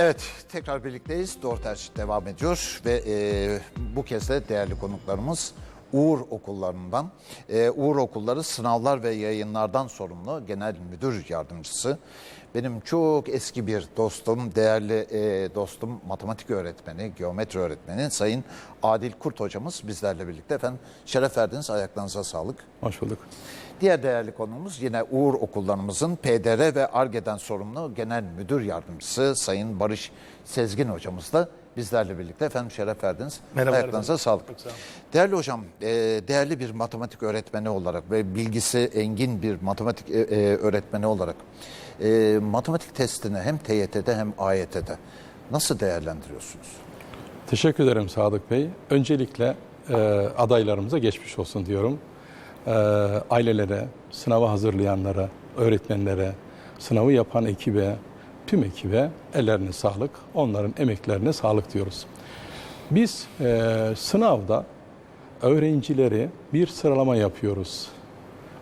Evet, tekrar birlikteyiz. Doğru Tercih devam ediyor ve e, bu kez de değerli konuklarımız Uğur Okullarından. E, Uğur Okulları sınavlar ve yayınlardan sorumlu Genel Müdür Yardımcısı. Benim çok eski bir dostum, değerli e, dostum, matematik öğretmeni, geometri öğretmeni Sayın Adil Kurt hocamız bizlerle birlikte. Efendim şeref verdiniz, ayaklarınıza sağlık. Hoş bulduk. Diğer değerli konuğumuz yine Uğur Okullarımızın PDR ve ARGE'den sorumlu Genel Müdür Yardımcısı Sayın Barış Sezgin hocamız da bizlerle birlikte. Efendim şeref verdiniz. Merhaba Ayaklarınıza efendim. sağlık. Çok sağ olun. Değerli hocam, e, değerli bir matematik öğretmeni olarak ve bilgisi engin bir matematik e, e, öğretmeni olarak matematik testini hem TYT'de hem AYT'de nasıl değerlendiriyorsunuz? Teşekkür ederim Sadık Bey. Öncelikle adaylarımıza geçmiş olsun diyorum. E, ailelere, sınava hazırlayanlara, öğretmenlere, sınavı yapan ekibe, tüm ekibe ellerine sağlık, onların emeklerine sağlık diyoruz. Biz e, sınavda öğrencileri bir sıralama yapıyoruz.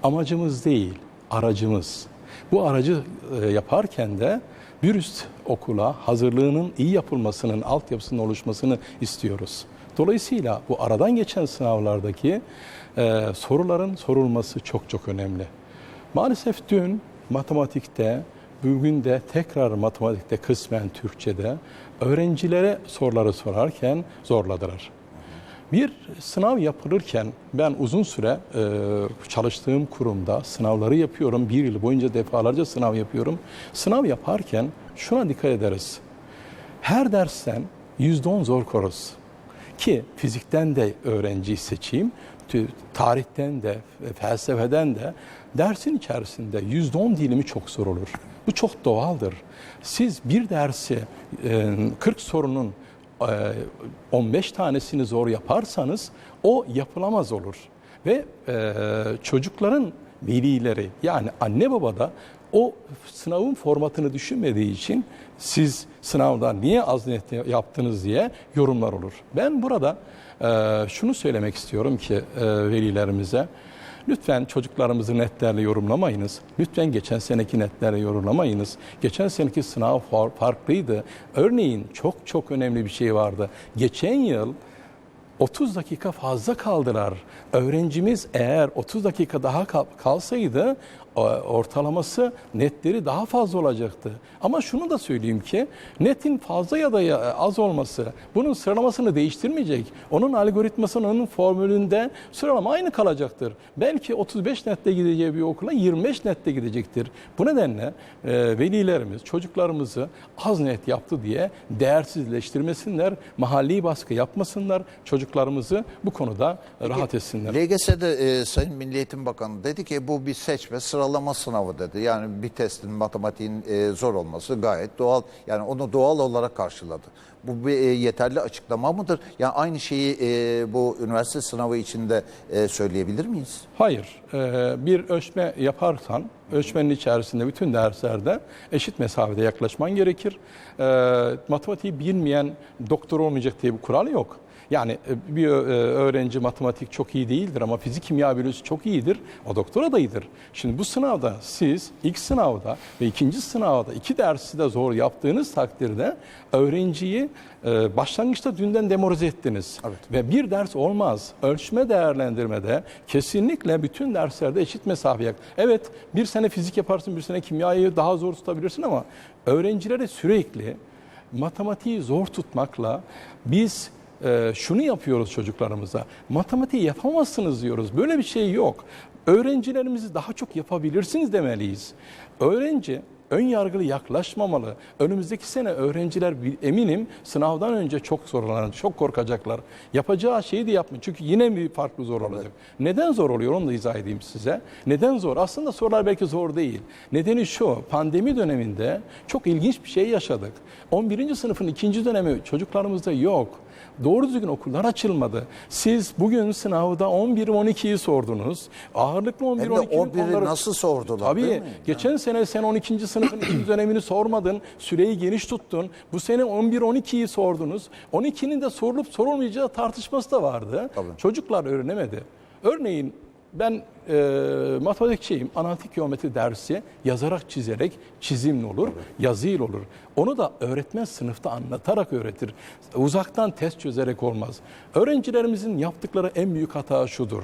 Amacımız değil, aracımız. Bu aracı e, yaparken de bir üst okula hazırlığının iyi yapılmasının, altyapısının oluşmasını istiyoruz. Dolayısıyla bu aradan geçen sınavlardaki e, soruların sorulması çok çok önemli. Maalesef dün matematikte, bugün de tekrar matematikte kısmen Türkçe'de öğrencilere soruları sorarken zorladılar. Bir sınav yapılırken ben uzun süre e, çalıştığım kurumda sınavları yapıyorum. Bir yıl boyunca defalarca sınav yapıyorum. Sınav yaparken şuna dikkat ederiz. Her dersten %10 zor koruz. Ki fizikten de öğrenciyi seçeyim, tarihten de, felsefeden de dersin içerisinde %10 dilimi çok zor olur. Bu çok doğaldır. Siz bir dersi e, 40 sorunun e, 15 tanesini zor yaparsanız o yapılamaz olur. Ve e, çocukların velileri yani anne baba da o sınavın formatını düşünmediği için siz sınavda niye az net yaptınız diye yorumlar olur. Ben burada e, şunu söylemek istiyorum ki e, velilerimize. Lütfen çocuklarımızı netlerle yorumlamayınız. Lütfen geçen seneki netlerle yorumlamayınız. Geçen seneki sınav far- farklıydı. Örneğin çok çok önemli bir şey vardı. Geçen yıl 30 dakika fazla kaldılar. Öğrencimiz eğer 30 dakika daha kal- kalsaydı ortalaması netleri daha fazla olacaktı. Ama şunu da söyleyeyim ki netin fazla ya da ya- az olması bunun sıralamasını değiştirmeyecek. Onun algoritmasının onun formülünde sıralama aynı kalacaktır. Belki 35 nette gideceği bir okula 25 nette gidecektir. Bu nedenle e, velilerimiz çocuklarımızı az net yaptı diye değersizleştirmesinler, mahalli baskı yapmasınlar, çocuklarımızı bu konuda rahat etsinler. LGS'de e, Sayın Milli Eğitim Bakanı dedi ki bu bir seçme sıralama sınavı dedi. Yani bir testin matematiğin e, zor olması gayet doğal. Yani onu doğal olarak karşıladı. Bu bir e, yeterli açıklama mıdır? Yani aynı şeyi e, bu üniversite sınavı içinde e, söyleyebilir miyiz? Hayır. Ee, bir ölçme yaparsan ölçmenin içerisinde bütün derslerde eşit mesafede yaklaşman gerekir. Ee, matematiği bilmeyen doktor olmayacak diye bir kural yok. Yani e, bir e, öğrenci matematik çok iyi değildir ama fizik, kimya, biyoloji çok iyidir. O doktor adayıdır. Şimdi bu sınavda siz ilk sınavda ve ikinci sınavda iki dersi de zor yaptığınız takdirde öğrenciyi e, başlangıçta dünden demoralize ettiniz. Evet. Ve bir ders olmaz. Ölçme değerlendirmede kesinlikle bütün derslerde eşit mesafe yak. Evet bir sene fizik yaparsın, bir sene kimyayı daha zor tutabilirsin ama öğrencilere sürekli matematiği zor tutmakla biz e, şunu yapıyoruz çocuklarımıza. Matematiği yapamazsınız diyoruz. Böyle bir şey yok. Öğrencilerimizi daha çok yapabilirsiniz demeliyiz. Öğrenci ön yargılı yaklaşmamalı. Önümüzdeki sene öğrenciler eminim sınavdan önce çok zorlanacak, çok korkacaklar. Yapacağı şeyi de yapmıyor. Çünkü yine bir farklı zor olacak. Neden zor oluyor onu da izah edeyim size. Neden zor? Aslında sorular belki zor değil. Nedeni şu, pandemi döneminde çok ilginç bir şey yaşadık. 11. sınıfın ikinci dönemi çocuklarımızda yok. Doğru düzgün okullar açılmadı. Siz bugün sınavda 11-12'yi sordunuz. Ağırlıklı Hem de 11-12'nin 11'i konuları... nasıl sordular Tabii. Geçen sene sen 12. sınıfın ikinci dönemini sormadın. Süreyi geniş tuttun. Bu sene 11-12'yi sordunuz. 12'nin de sorulup sorulmayacağı tartışması da vardı. Tabii. Çocuklar öğrenemedi. Örneğin ben e, matematikçiyim. Analitik geometri dersi yazarak çizerek çizimli olur, yazıyla olur. Onu da öğretmen sınıfta anlatarak öğretir. Uzaktan test çözerek olmaz. Öğrencilerimizin yaptıkları en büyük hata şudur.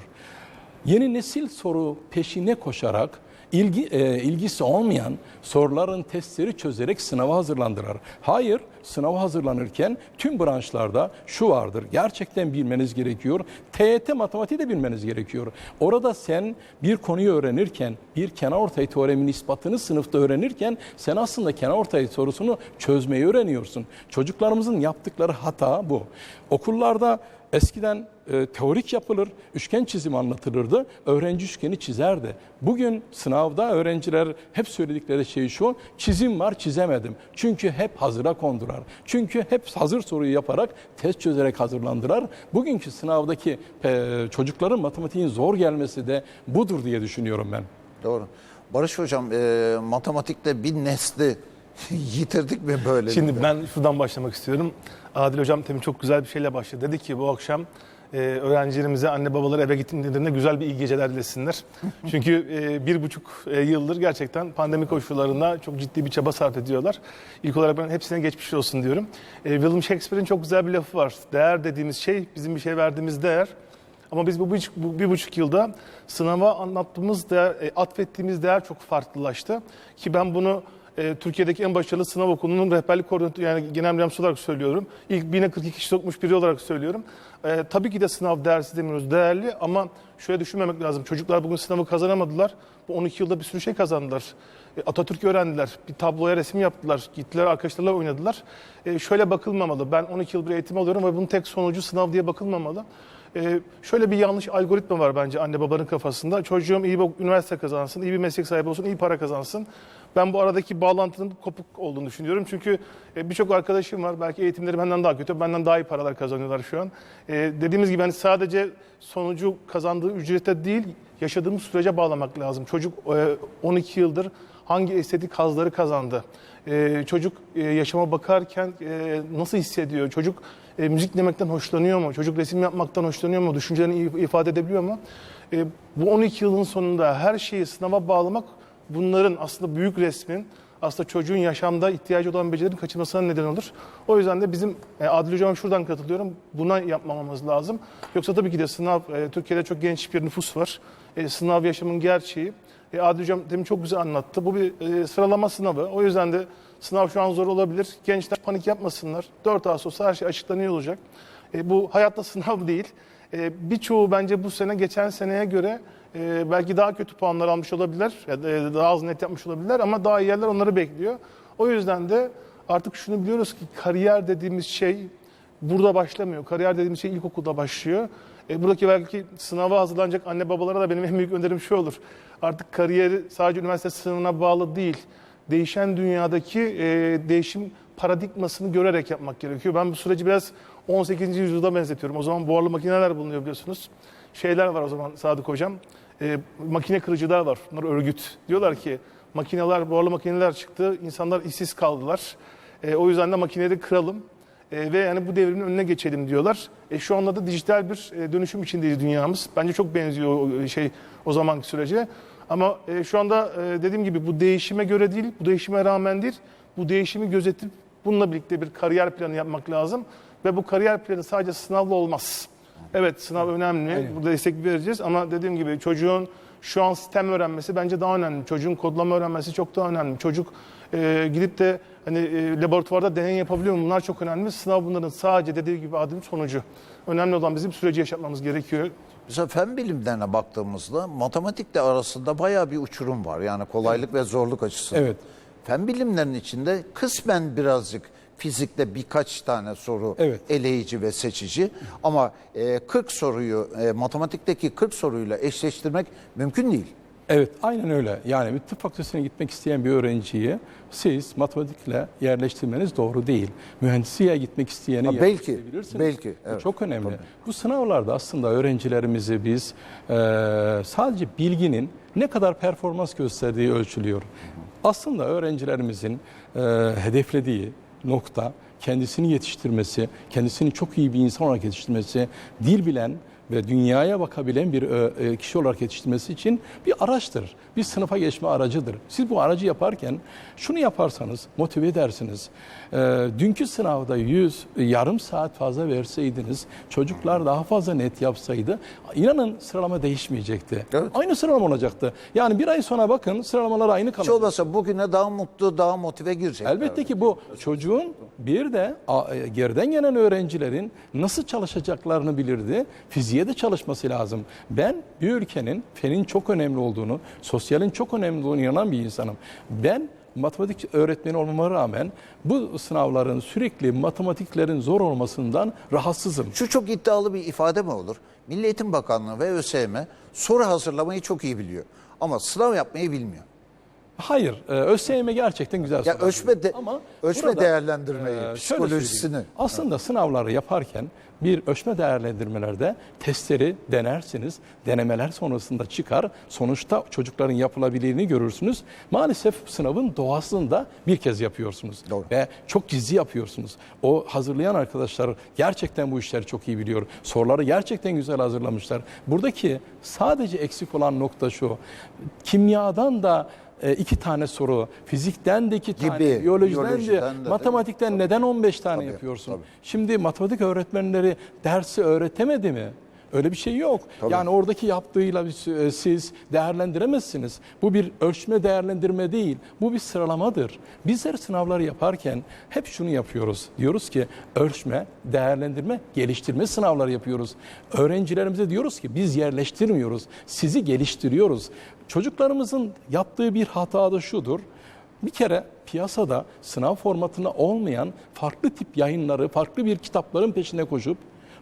Yeni nesil soru peşine koşarak ilgi e, ilgisi olmayan soruların testleri çözerek sınava hazırlandılar. Hayır, sınava hazırlanırken tüm branşlarda şu vardır. Gerçekten bilmeniz gerekiyor. TYT matematiği de bilmeniz gerekiyor. Orada sen bir konuyu öğrenirken, bir kenarortay teoremin ispatını sınıfta öğrenirken sen aslında kenarortay sorusunu çözmeyi öğreniyorsun. Çocuklarımızın yaptıkları hata bu. Okullarda Eskiden e, teorik yapılır, üçgen çizimi anlatılırdı, öğrenci üçgeni çizerdi. Bugün sınavda öğrenciler hep söyledikleri şey şu, çizim var çizemedim. Çünkü hep hazıra kondular. Çünkü hep hazır soruyu yaparak, test çözerek hazırlandılar. Bugünkü sınavdaki e, çocukların matematiğin zor gelmesi de budur diye düşünüyorum ben. Doğru. Barış Hocam e, matematikte bir nesli yitirdik mi böyle? Şimdi ben şuradan başlamak istiyorum. Adil Hocam temin çok güzel bir şeyle başladı. Dedi ki bu akşam e, öğrencilerimize anne babaları eve gittiklerinde güzel bir iyi geceler dilesinler. Çünkü e, bir buçuk e, yıldır gerçekten pandemi koşullarında çok ciddi bir çaba sarf ediyorlar. İlk olarak ben hepsine geçmiş olsun diyorum. E, William Shakespeare'in çok güzel bir lafı var. Değer dediğimiz şey bizim bir şey verdiğimiz değer. Ama biz bu, bu, bu bir buçuk yılda sınava anlattığımız değer, e, atfettiğimiz değer çok farklılaştı. Ki ben bunu e, Türkiye'deki en başarılı sınav okulunun rehberlik koordinatörü yani genel müdürümsü olarak söylüyorum. İlk 1042 kişi sokmuş biri olarak söylüyorum. E, tabii ki de sınav değersiz demiyoruz, değerli ama şöyle düşünmemek lazım. Çocuklar bugün sınavı kazanamadılar. Bu 12 yılda bir sürü şey kazandılar. E, Atatürk'ü öğrendiler, bir tabloya resim yaptılar, gittiler arkadaşlarıyla oynadılar. E, şöyle bakılmamalı, ben 12 yıl bir eğitim alıyorum ve bunun tek sonucu sınav diye bakılmamalı. Ee, şöyle bir yanlış algoritma var bence anne babanın kafasında. Çocuğum iyi bir üniversite kazansın, iyi bir meslek sahibi olsun, iyi para kazansın. Ben bu aradaki bağlantının kopuk olduğunu düşünüyorum. Çünkü e, birçok arkadaşım var. Belki eğitimleri benden daha kötü, benden daha iyi paralar kazanıyorlar şu an. Ee, dediğimiz gibi hani sadece sonucu kazandığı ücrete değil, yaşadığımız sürece bağlamak lazım. Çocuk e, 12 yıldır hangi estetik hazları kazandı? Çocuk e, yaşama bakarken e, nasıl hissediyor? Çocuk e, müzik dinlemekten hoşlanıyor mu? Çocuk resim yapmaktan hoşlanıyor mu? Düşüncelerini ifade edebiliyor mu? E, bu 12 yılın sonunda her şeyi sınava bağlamak bunların aslında büyük resmin aslında çocuğun yaşamda ihtiyacı olan becerilerin kaçırmasına neden olur. O yüzden de bizim e, Adil Hocam'a şuradan katılıyorum. Buna yapmamamız lazım. Yoksa tabii ki de sınav, e, Türkiye'de çok genç bir nüfus var. E, sınav yaşamın gerçeği. E, Adil Hocam demin çok güzel anlattı. Bu bir e, sıralama sınavı. O yüzden de sınav şu an zor olabilir. Gençler panik yapmasınlar. 4 Ağustos'ta her şey açıklanıyor olacak. Bu hayatta sınav değil. Birçoğu bence bu sene geçen seneye göre e, belki daha kötü puanlar almış olabilirler. Ya da, e, daha az net yapmış olabilirler ama daha iyi yerler onları bekliyor. O yüzden de artık şunu biliyoruz ki kariyer dediğimiz şey burada başlamıyor. Kariyer dediğimiz şey ilkokulda başlıyor. E, buradaki belki sınava hazırlanacak anne babalara da benim en büyük önerim şu olur. Artık kariyeri sadece üniversite sınavına bağlı değil. Değişen dünyadaki e, değişim paradigmasını görerek yapmak gerekiyor. Ben bu süreci biraz 18. yüzyılda benzetiyorum. O zaman buharlı makineler bulunuyor biliyorsunuz. Şeyler var o zaman Sadık Hocam. E, makine kırıcılar var. Bunlar örgüt. Diyorlar ki makineler, buharlı makineler çıktı. İnsanlar işsiz kaldılar. E, o yüzden de makineleri kıralım. E, ve yani bu devrimin önüne geçelim diyorlar. E, şu anda da dijital bir e, dönüşüm içindeyiz dünyamız. Bence çok benziyor o şey o zamanki sürece. Ama e, şu anda e, dediğim gibi bu değişime göre değil, bu değişime rağmen değil, bu değişimi gözetip bununla birlikte bir kariyer planı yapmak lazım. Ve bu kariyer planı sadece sınavla olmaz. Evet sınav önemli, burada destek vereceğiz ama dediğim gibi çocuğun şu an sistem öğrenmesi bence daha önemli. Çocuğun kodlama öğrenmesi çok daha önemli. Çocuk e, gidip de hani e, laboratuvarda deney yapabiliyor mu? Bunlar çok önemli. Sınav bunların sadece dediği gibi adım sonucu. Önemli olan bizim süreci yaşatmamız gerekiyor. Mesela fen bilimlerine baktığımızda matematikle arasında bayağı bir uçurum var. Yani kolaylık ve zorluk açısından. Evet. Fen bilimlerinin içinde kısmen birazcık fizikte birkaç tane soru Evet. eleyici ve seçici ama e, 40 soruyu e, matematikteki 40 soruyla eşleştirmek mümkün değil. Evet, aynen öyle. Yani bir tıp fakültesine gitmek isteyen bir öğrenciyi siz matematikle yerleştirmeniz doğru değil. Mühendisliğe gitmek isteyeni Ha, belki, belki, Bu evet. çok önemli. Bu sınavlarda aslında öğrencilerimizi biz e, sadece bilginin ne kadar performans gösterdiği ölçülüyor. Aslında öğrencilerimizin e, hedeflediği nokta kendisini yetiştirmesi, kendisini çok iyi bir insan olarak yetiştirmesi, dil bilen, ve dünyaya bakabilen bir e, e, kişi olarak yetiştirmesi için bir araçtır. Bir sınıfa geçme aracıdır. Siz bu aracı yaparken şunu yaparsanız motive edersiniz. E, dünkü sınavda 100 yarım saat fazla verseydiniz çocuklar daha fazla net yapsaydı inanın sıralama değişmeyecekti. Evet. Aynı sıralama olacaktı. Yani bir ay sonra bakın sıralamalar aynı Hiç kalacak. olmazsa bugüne daha mutlu, daha motive girecek. Elbette ki bu çocuğun bir de geriden gelen öğrencilerin nasıl çalışacaklarını bilirdi. Fiziğe de çalışması lazım. Ben bir ülkenin fenin çok önemli olduğunu, sosyalin çok önemli olduğunu inanan bir insanım. Ben matematik öğretmeni olmama rağmen bu sınavların sürekli matematiklerin zor olmasından rahatsızım. Şu çok iddialı bir ifade mi olur? Milli Eğitim Bakanlığı ve ÖSYM soru hazırlamayı çok iyi biliyor. Ama sınav yapmayı bilmiyor. Hayır, e, ÖSYM gerçekten güzel Ya sorular ölçme, de. Ama ölçme burada, değerlendirmeyi, e, psikolojisini. Aslında sınavları yaparken bir ölçme değerlendirmelerde testleri denersiniz. Denemeler sonrasında çıkar. Sonuçta çocukların yapılabilirliğini görürsünüz. Maalesef sınavın doğasında bir kez yapıyorsunuz. Doğru. Ve çok gizli yapıyorsunuz. O hazırlayan arkadaşlar gerçekten bu işleri çok iyi biliyor. Soruları gerçekten güzel hazırlamışlar. Buradaki sadece eksik olan nokta şu. Kimyadan da iki tane soru, fizikten de iki tane, Gibi, biyolojiden, biyolojiden de, de, matematikten neden 15 tane Tabii, yapıyorsun? tabii. Şimdi matematik öğretmenleri dersi öğretemedi mi? Öyle bir şey yok. Yani oradaki yaptığıyla e, siz değerlendiremezsiniz. Bu bir ölçme değerlendirme değil. Bu bir sıralamadır. Bizler sınavları yaparken hep şunu yapıyoruz. Diyoruz ki ölçme, değerlendirme, geliştirme sınavları yapıyoruz. Öğrencilerimize diyoruz ki biz yerleştirmiyoruz. Sizi geliştiriyoruz. Çocuklarımızın yaptığı bir hata da şudur. Bir kere piyasada sınav formatına olmayan farklı tip yayınları, farklı bir kitapların peşine koşup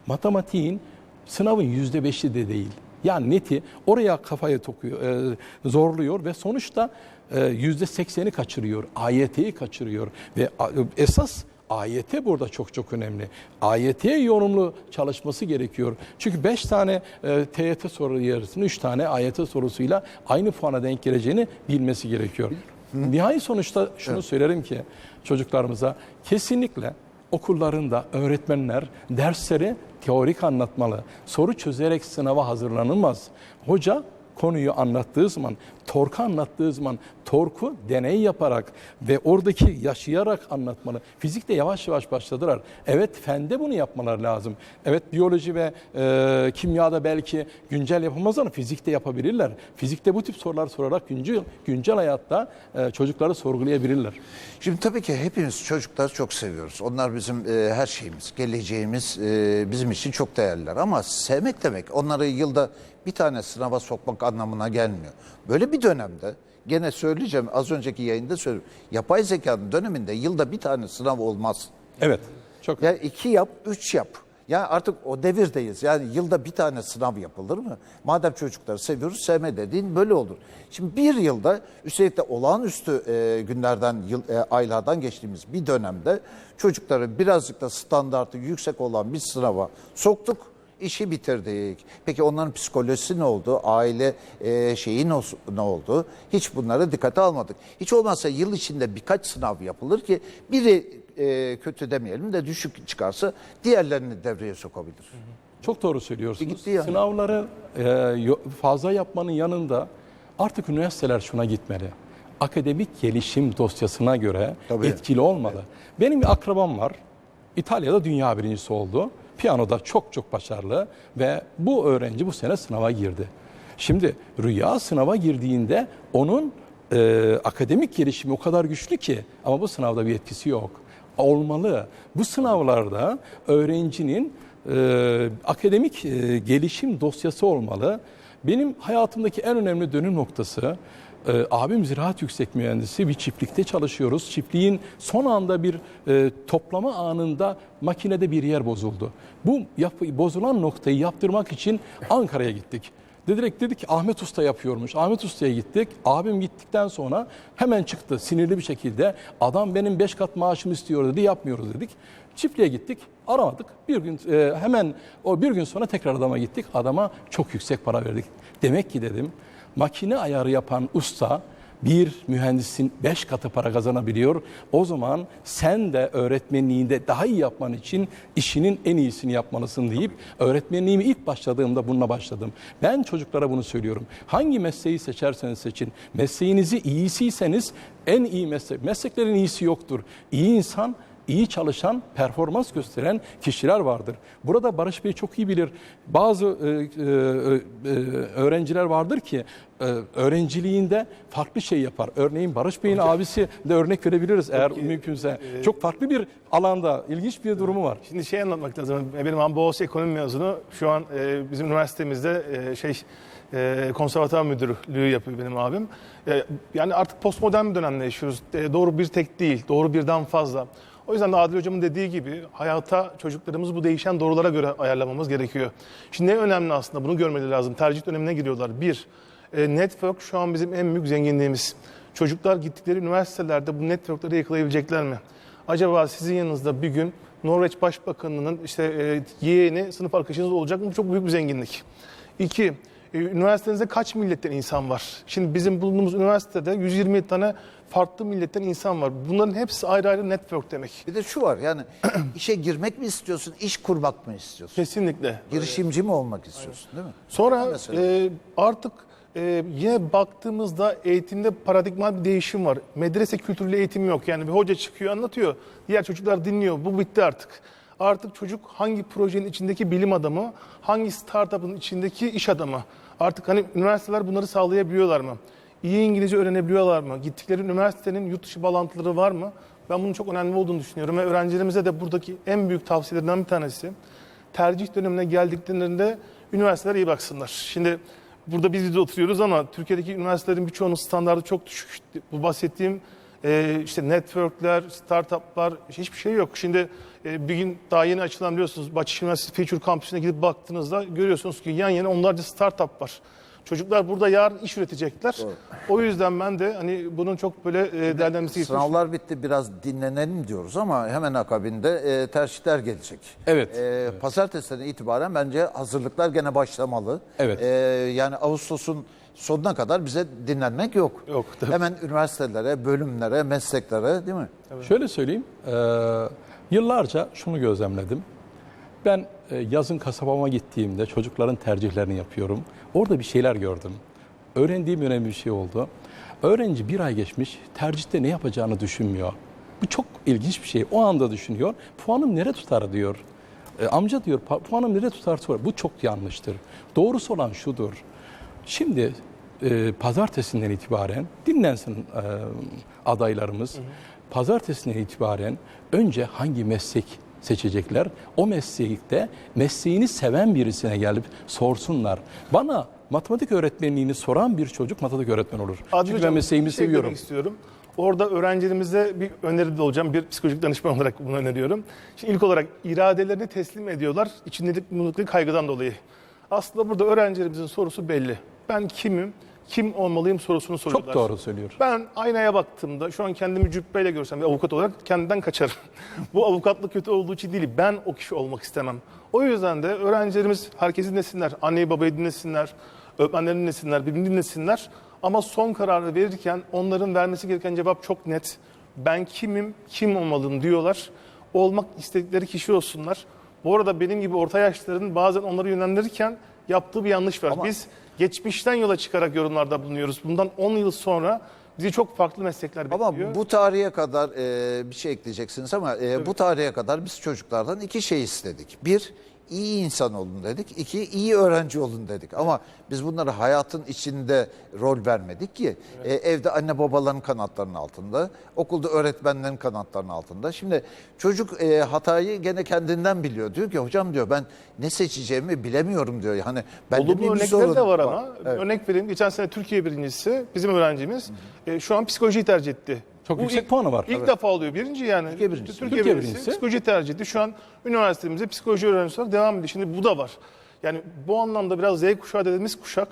matematiğin sınavın yüzde beşi de değil. Yani neti oraya kafaya tokuyor, e, zorluyor ve sonuçta e, yüzde sekseni kaçırıyor. AYT'yi kaçırıyor ve a- esas AYT burada çok çok önemli. AYT'ye yorumlu çalışması gerekiyor. Çünkü 5 tane e, TYT soru yarısını 3 tane AYT sorusuyla aynı puana denk geleceğini bilmesi gerekiyor. Nihai sonuçta şunu söylerim ki çocuklarımıza kesinlikle okullarında öğretmenler dersleri teorik anlatmalı. Soru çözerek sınava hazırlanılmaz. Hoca konuyu anlattığı zaman, torku anlattığı zaman torku deney yaparak ve oradaki yaşayarak anlatmalı. Fizikte yavaş yavaş başladılar. Evet fende bunu yapmaları lazım. Evet biyoloji ve e, kimyada belki güncel yapamaz ama fizikte yapabilirler. Fizikte bu tip sorular sorarak güncel, güncel hayatta e, çocukları sorgulayabilirler. Şimdi tabii ki hepimiz çocukları çok seviyoruz. Onlar bizim e, her şeyimiz, geleceğimiz e, bizim için çok değerliler. Ama sevmek demek onları yılda bir tane sınava sokmak anlamına gelmiyor. Böyle bir dönemde gene söyleyeceğim az önceki yayında söyledim. Yapay zekanın döneminde yılda bir tane sınav olmaz. Evet. Çok Ya iki yap, üç yap. Ya artık o devirdeyiz. Yani yılda bir tane sınav yapılır mı? Madem çocukları seviyoruz, sevme dediğin böyle olur. Şimdi bir yılda üstelik de olağanüstü e, günlerden, yıl, e, aylardan geçtiğimiz bir dönemde çocukları birazcık da standartı yüksek olan bir sınava soktuk. İşi bitirdik. Peki onların psikolojisi ne oldu? Aile e, şeyi ne, oldu? Hiç bunlara dikkate almadık. Hiç olmazsa yıl içinde birkaç sınav yapılır ki biri e, kötü demeyelim de düşük çıkarsa diğerlerini devreye sokabilir. Çok doğru söylüyorsunuz. Gitti yani. Sınavları e, fazla yapmanın yanında artık üniversiteler şuna gitmeli. Akademik gelişim dosyasına göre Tabii. etkili olmalı. Benim bir akrabam var. İtalya'da dünya birincisi oldu. Piyanoda çok çok başarılı ve bu öğrenci bu sene sınava girdi. Şimdi rüya sınava girdiğinde onun e, akademik gelişimi o kadar güçlü ki ama bu sınavda bir etkisi yok. Olmalı. Bu sınavlarda öğrencinin e, akademik e, gelişim dosyası olmalı. Benim hayatımdaki en önemli dönüm noktası e, abim ziraat yüksek mühendisi bir çiftlikte çalışıyoruz. Çiftliğin son anda bir e, toplama anında makinede bir yer bozuldu. Bu yap- bozulan noktayı yaptırmak için Ankara'ya gittik. Dediler dedik ki Ahmet Usta yapıyormuş. Ahmet Usta'ya gittik. Abim gittikten sonra hemen çıktı sinirli bir şekilde. Adam benim 5 kat maaşımı istiyor dedi. Yapmıyoruz dedik. Çiftliğe gittik. Aramadık. Bir gün e, hemen o bir gün sonra tekrar adama gittik. Adama çok yüksek para verdik. Demek ki dedim makine ayarı yapan usta bir mühendisin beş katı para kazanabiliyor. O zaman sen de öğretmenliğinde daha iyi yapman için işinin en iyisini yapmalısın deyip öğretmenliğimi ilk başladığımda bununla başladım. Ben çocuklara bunu söylüyorum. Hangi mesleği seçerseniz seçin. Mesleğinizi iyisiyseniz en iyi meslek. Mesleklerin iyisi yoktur. İyi insan iyi çalışan, performans gösteren kişiler vardır. Burada Barış Bey çok iyi bilir. Bazı e, e, e, öğrenciler vardır ki e, öğrenciliğinde farklı şey yapar. Örneğin Barış Bey'in abisi de örnek verebiliriz eğer mümkünse. Çok farklı bir alanda ilginç bir durumu var. Şimdi şey anlatmak lazım. Benim babam Boğaziçi ekonomi mezunu. Şu an e, bizim üniversitemizde e, şey e, konservatuvar müdürlüğü yapıyor benim abim. E, yani artık postmodern bir dönemde yaşıyoruz. E, doğru bir tek değil, doğru birden fazla. O yüzden de Adil Hocam'ın dediği gibi hayata çocuklarımızı bu değişen doğrulara göre ayarlamamız gerekiyor. Şimdi ne önemli aslında bunu görmeleri lazım. Tercih dönemine giriyorlar. Bir, e, network şu an bizim en büyük zenginliğimiz. Çocuklar gittikleri üniversitelerde bu networkları yakalayabilecekler mi? Acaba sizin yanınızda bir gün Norveç Başbakanı'nın işte e, yeğeni sınıf arkadaşınız olacak mı? Bu çok büyük bir zenginlik. İki, üniversitenizde kaç milletten insan var? Şimdi bizim bulunduğumuz üniversitede 120 tane farklı milletten insan var. Bunların hepsi ayrı ayrı network demek. Bir de şu var yani işe girmek mi istiyorsun, iş kurmak mı istiyorsun? Kesinlikle. Girişimci mi olmak istiyorsun değil mi? Sonra e, artık e, yine baktığımızda eğitimde paradigmal bir değişim var. Medrese kültürlü eğitim yok. Yani bir hoca çıkıyor anlatıyor. Diğer çocuklar dinliyor. Bu bitti artık. Artık çocuk hangi projenin içindeki bilim adamı, hangi startup'ın içindeki iş adamı. Artık hani üniversiteler bunları sağlayabiliyorlar mı? İyi İngilizce öğrenebiliyorlar mı? Gittikleri üniversitenin yurt dışı bağlantıları var mı? Ben bunun çok önemli olduğunu düşünüyorum ve öğrencilerimize de buradaki en büyük tavsiyelerden bir tanesi tercih dönemine geldiklerinde üniversiteler iyi baksınlar. Şimdi burada biz de oturuyoruz ama Türkiye'deki üniversitelerin birçoğunun standartı çok düşük. Bu bahsettiğim e, işte networkler, startuplar hiçbir şey yok. Şimdi e, bir gün daha yeni açılan biliyorsunuz Bahçeşehir Üniversitesi Future Campus'una gidip baktığınızda görüyorsunuz ki yan yana onlarca startup var. Çocuklar burada yarın iş üretecekler. O yüzden ben de hani bunun çok böyle e, değerlenmesi gerektiğini Sınavlar bitti biraz dinlenelim diyoruz ama hemen akabinde e, tercihler gelecek. Evet. E, pazartesiden itibaren bence hazırlıklar gene başlamalı. Evet. E, yani Ağustos'un sonuna kadar bize dinlenmek yok. Yok, tabii. Hemen üniversitelere, bölümlere, mesleklere değil mi? Şöyle söyleyeyim, e, yıllarca şunu gözlemledim. Ben e, yazın kasabama gittiğimde çocukların tercihlerini yapıyorum. Orada bir şeyler gördüm. Öğrendiğim önemli bir şey oldu. Öğrenci bir ay geçmiş, tercihte ne yapacağını düşünmüyor. Bu çok ilginç bir şey. O anda düşünüyor. Puanım nere tutar diyor. E, amca diyor "Pa- puanım nere tutar sorar. Bu çok yanlıştır. Doğrusu olan şudur. Şimdi e, pazartesinden itibaren dinlensin e, adaylarımız. Pazartesinden itibaren önce hangi meslek seçecekler? O meslekte mesleğini seven birisine gelip sorsunlar. Bana matematik öğretmenliğini soran bir çocuk matematik öğretmen olur. Adil Çünkü Hocam, ben mesleğimi bir şey seviyorum. istiyorum. Orada öğrencilerimize bir öneride olacağım. Bir psikolojik danışman olarak bunu öneriyorum. Şimdi ilk olarak iradelerini teslim ediyorlar. İçindeki kaygıdan dolayı. Aslında burada öğrencilerimizin sorusu belli. Ben kimim? Kim olmalıyım sorusunu soruyorlar. Çok doğru söylüyor. Ben aynaya baktığımda şu an kendimi cübbeyle görsem bir avukat olarak kendimden kaçarım. Bu avukatlık kötü olduğu için değil, ben o kişi olmak istemem. O yüzden de öğrencilerimiz herkesi dinlesinler, anneyi babayı dinlesinler, öğretmenlerini dinlesinler, birbirini dinlesinler. Ama son kararı verirken onların vermesi gereken cevap çok net. Ben kimim, kim olmalıyım diyorlar. Olmak istedikleri kişi olsunlar. Bu arada benim gibi orta yaşlıların bazen onları yönlendirirken yaptığı bir yanlış var. Ama- Biz geçmişten yola çıkarak yorumlarda bulunuyoruz. Bundan 10 yıl sonra bizi çok farklı meslekler bekliyor. Ama bu tarihe kadar e, bir şey ekleyeceksiniz ama e, bu tarihe kadar biz çocuklardan iki şey istedik. Bir, iyi insan olun dedik. İki, iyi öğrenci olun dedik. Ama biz bunları hayatın içinde rol vermedik ki. E, evde anne babaların kanatlarının altında, okulda öğretmenlerin kanatlarının altında. Şimdi çocuk e, hatayı gene kendinden biliyor. Diyor ki hocam diyor ben ne seçeceğimi bilemiyorum diyor. Hani bende Olumlu örnekler sorun de var ama. Evet. Örnek vereyim. Geçen sene Türkiye birincisi bizim öğrencimiz e, şu an psikolojiyi tercih etti. Çok Bu yüksek ilk- puanı var. İlk Evet. defa oluyor. Birinci yani. Türkiye birincisi. Türkiye, Türkiye birincisi. birincisi. Psikoloji tercih etti. Şu an üniversitemizde psikoloji öğrencisi olarak devam ediyor. Şimdi bu da var. Yani bu anlamda biraz Z kuşağı dediğimiz kuşak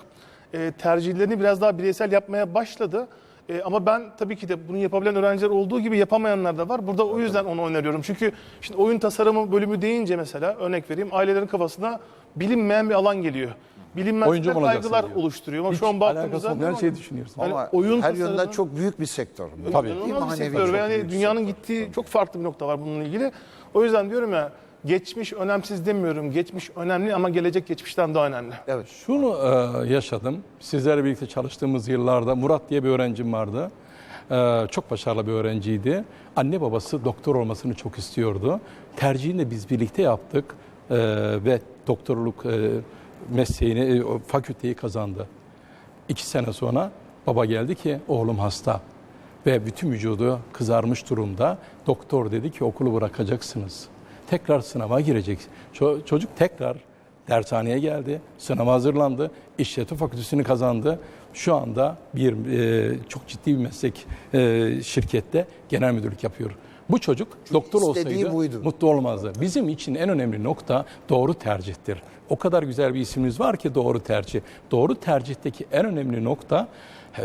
e, tercihlerini biraz daha bireysel yapmaya başladı. E, ama ben tabii ki de bunu yapabilen öğrenciler olduğu gibi yapamayanlar da var. Burada o yüzden onu öneriyorum. Çünkü şimdi oyun tasarımı bölümü deyince mesela örnek vereyim ailelerin kafasına bilinmeyen bir alan geliyor. bilinmezlikler Oyuncu mu olacaksın kaygılar diyor. oluşturuyor. Ama Hiç şu an baktığımızda olmayan şey düşünüyorsun. Yani Ama oyun her yönden tasarımı- çok büyük bir sektör. Tabii. İnanılmaz bir sektör çok ve yani dünyanın sektör. gittiği çok farklı bir nokta var bununla ilgili. O yüzden diyorum ya geçmiş önemsiz demiyorum. Geçmiş önemli ama gelecek geçmişten daha önemli. Evet. Şunu e, yaşadım. Sizlerle birlikte çalıştığımız yıllarda Murat diye bir öğrencim vardı. E, çok başarılı bir öğrenciydi. Anne babası doktor olmasını çok istiyordu. Tercihini de biz birlikte yaptık E, ve doktorluk e, mesleğini, e, fakülteyi kazandı. İki sene sonra baba geldi ki oğlum hasta ve bütün vücudu kızarmış durumda. Doktor dedi ki okulu bırakacaksınız. Tekrar sınava girecek. Ço- çocuk tekrar dershaneye geldi, sınava hazırlandı, işletme fakültesini kazandı. Şu anda bir e, çok ciddi bir meslek e, şirkette genel müdürlük yapıyor. Bu çocuk doktor istediği olsaydı buydu. mutlu olmazdı. Bizim için en önemli nokta doğru tercihtir. O kadar güzel bir ismimiz var ki doğru tercih. Doğru tercihteki en önemli nokta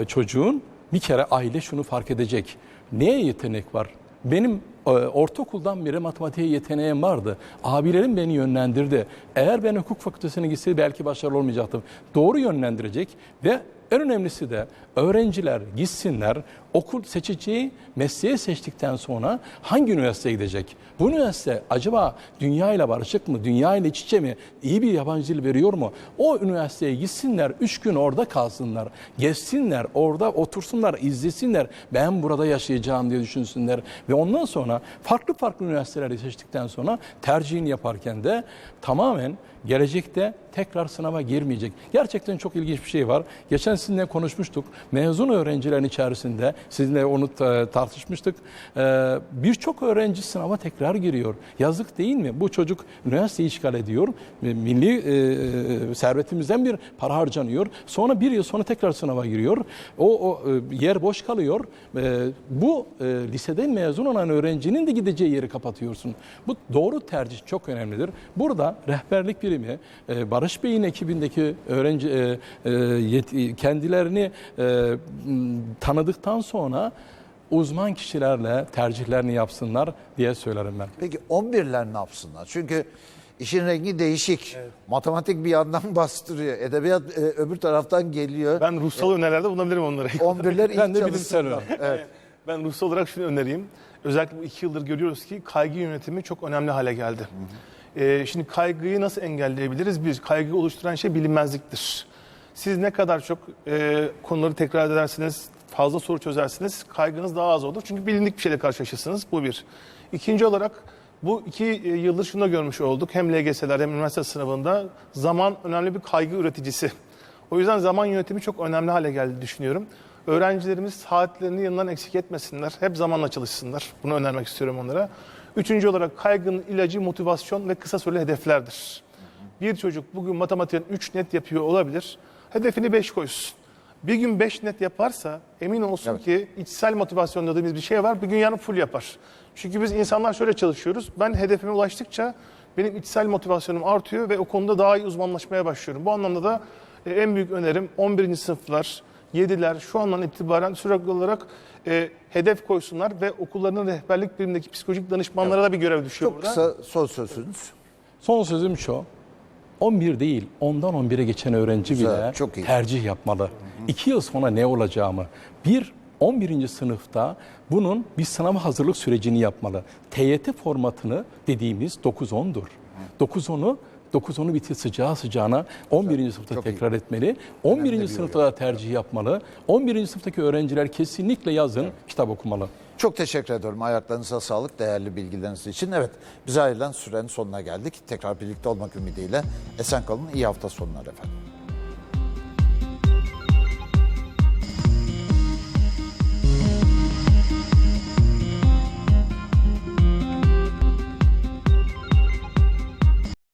çocuğun bir kere aile şunu fark edecek. Neye yetenek var? Benim ortaokuldan beri matematiğe yeteneğim vardı. Abilerim beni yönlendirdi. Eğer ben hukuk fakültesine gitseydim belki başarılı olmayacaktım. Doğru yönlendirecek ve en önemlisi de öğrenciler gitsinler, okul seçeceği mesleği seçtikten sonra hangi üniversiteye gidecek? Bu üniversite acaba dünya ile barışık mı, dünya ile iç içe mi, iyi bir yabancı dil veriyor mu? O üniversiteye gitsinler, üç gün orada kalsınlar, gezsinler, orada otursunlar, izlesinler. Ben burada yaşayacağım diye düşünsünler. Ve ondan sonra farklı farklı üniversiteleri seçtikten sonra tercihini yaparken de tamamen gelecekte tekrar sınava girmeyecek. Gerçekten çok ilginç bir şey var. Geçen sizinle konuşmuştuk. Mezun öğrencilerin içerisinde sizinle onu ta- tartışmıştık. Ee, Birçok öğrenci sınava tekrar giriyor. Yazık değil mi? Bu çocuk üniversiteyi işgal ediyor. Ve Milli e, servetimizden bir para harcanıyor. Sonra bir yıl sonra tekrar sınava giriyor. O, o e, yer boş kalıyor. E, bu e, liseden mezun olan öğrencinin de gideceği yeri kapatıyorsun. Bu doğru tercih çok önemlidir. Burada rehberlik birimi e, Barış Bey'in ekibindeki öğrenci e, e, kendilerini e, tanıdıktan sonra uzman kişilerle tercihlerini yapsınlar diye söylerim ben. Peki 11'ler ne yapsınlar? Çünkü işin rengi değişik. Matematik bir yandan bastırıyor. Edebiyat e, öbür taraftan geliyor. Ben ruhsal önerilerde bulunabilirim onlara. 11'ler ilk Ben de bilimsel. Evet. Ben ruhsal olarak şunu önereyim. Özellikle bu iki yıldır görüyoruz ki kaygı yönetimi çok önemli hale geldi. Ee, şimdi kaygıyı nasıl engelleyebiliriz? Bir, kaygı oluşturan şey bilinmezliktir. Siz ne kadar çok e, konuları tekrar edersiniz, fazla soru çözersiniz, kaygınız daha az olur. Çünkü bilindik bir şeyle karşılaşırsınız. Bu bir. İkinci olarak bu iki e, yıldır şunu da görmüş olduk. Hem LGS'ler hem üniversite sınavında zaman önemli bir kaygı üreticisi. O yüzden zaman yönetimi çok önemli hale geldi düşünüyorum. Öğrencilerimiz saatlerini yanından eksik etmesinler. Hep zamanla çalışsınlar. Bunu önermek istiyorum onlara. Üçüncü olarak kaygının ilacı motivasyon ve kısa süreli hedeflerdir. Bir çocuk bugün matematiğin 3 net yapıyor olabilir. Hedefini 5 koysun. Bir gün 5 net yaparsa emin olsun Evet. ki içsel motivasyon dediğimiz bir şey var. Bir gün yarın full yapar. Çünkü biz insanlar şöyle çalışıyoruz. Ben hedefime ulaştıkça benim içsel motivasyonum artıyor ve o konuda daha iyi uzmanlaşmaya başlıyorum. Bu anlamda da e, en büyük önerim 11. sınıflar, 7'ler şu andan itibaren sürekli olarak e, hedef koysunlar ve okullarının rehberlik birimindeki psikolojik danışmanlara da bir görev düşüyor Çok burada. kısa son sözünüz. Son sözüm şu. 11 değil, 10'dan 11'e geçen öğrenci Güzel, bile çok iyi. tercih yapmalı. 2 yıl sonra ne olacağımı, bir 11. sınıfta bunun bir sınava hazırlık sürecini yapmalı. TYT formatını dediğimiz 9-10'dur. 9-10'u 9-10'u bitir sıcağı sıcağına 11. sınıfta çok iyi. tekrar etmeli. 11. sınıfta da tercih yapmalı. 11. sınıftaki öğrenciler kesinlikle yazın kitap okumalı. Çok teşekkür ediyorum. Ayaklarınıza sağlık, değerli bilgileriniz için. Evet, bize ayrılan sürenin sonuna geldik. Tekrar birlikte olmak ümidiyle. Esen kalın, iyi hafta sonları efendim.